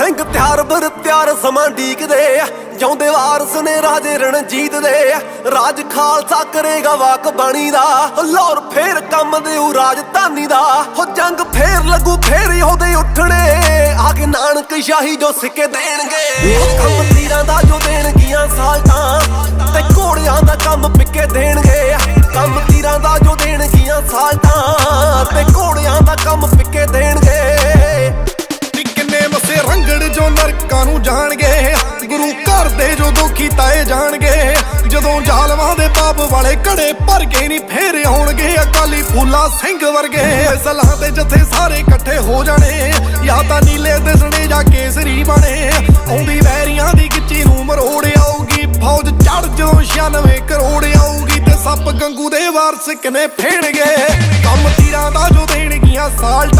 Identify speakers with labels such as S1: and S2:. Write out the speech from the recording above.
S1: ਸਿੰਘ ਤਿਆਰ ਬਰ ਤਿਆਰ ਸਮਾਂ ਢੀਕਦੇ ਆ। ਜਿਉਂਦੇ ਵਾਰਸ ਨੇ ਰਾਜੇ ਰਣਜੀਤ ਦੇ ਰਾਜ ਖਾਲਸਾ ਕਰੇਗਾ ਵਾਕ ਬਾਣੀ ਦਾ। ਲਾਹੌਰ ਫੇਰ ਕੰਮ ਦੇਉ ਰਾਜਧਾਨੀ ਦਾ। ਹੋ ਜੰਗ ਫੇਰ ਲੱਗੂ ਫੇਰ ਹੀ ਉਹਦੇ ਉੱਠਣੇ ਆ। ਕੇ ਨਾਨਕ ਸ਼ਾਹੀ ਜੋ ਸਿੱਕੇ ਦੇਣਗੇ। ਕੰਮ ਤੀਰਾਂ ਦਾ ਜੋ ਦੇਣਗੀਆਂ ਸਾਲਟਾਂ ਤੇ ਘੋੜਿਆਂ ਦਾ ਕੰਮ ਪਿੱਕੇ ਦੇਣਗੇ। ਕੰਮ ਤੀਰਾਂ ਦਾ ਜੋ ਦੇਣਗੀਆਂ ਸਾਲਟਾਂ ਤੇ
S2: ਵਿੱਚੋਂ ਨਰਕਾਂ ਨੂੰ ਜਾਣਗੇ। ਗੁਰੂ ਘਰ ਦੇ ਜਦੋਂ ਕੀਤਾਏ ਜਾਣਗੇ। ਜਦੋਂ ਜ਼ਾਲਮਾਂ ਦੇ ਪਾਪ ਵਾਲੇ ਘੜੇ ਭਰ ਕੇ ਨਹੀਂ ਫੇਰ ਆਉਣਗੇ। ਅਕਾਲੀ ਫੂਲਾ ਸਿੰਘ ਵਰਗੇ ਸਲਾਹ ਤੇ ਜਥੇ ਸਾਰੇ ਇਕੱਠੇ ਹੋ ਜਾਣੇ। ਜਾਂ ਤਾਂ ਨੀਲੇ ਦਿਸਣੇ ਜਾਂ ਕੇਸਰੀ ਬਣੇ। ਆਉਂਦੀ ਵੈਰੀਆਂ ਦੀ ਗਿੱਚੀ ਨੂੰ ਮਰੋੜ ਆਉਗੀ ਫੌਜ ਚੜ ਜਦੋਂ 96 ਕਰੋੜ ਆਉਗੀ ਤੇ ਸੱਪ ਗੰਗੂ ਦੇ ਵਾਰਸ ਕਿਨੇ ਫੇਣਗੇ? ਕੰਮ ਤੀਰਾਂ ਦਾ ਜੋ ਦੇਣਗੀਆਂ ਸਾਲਟ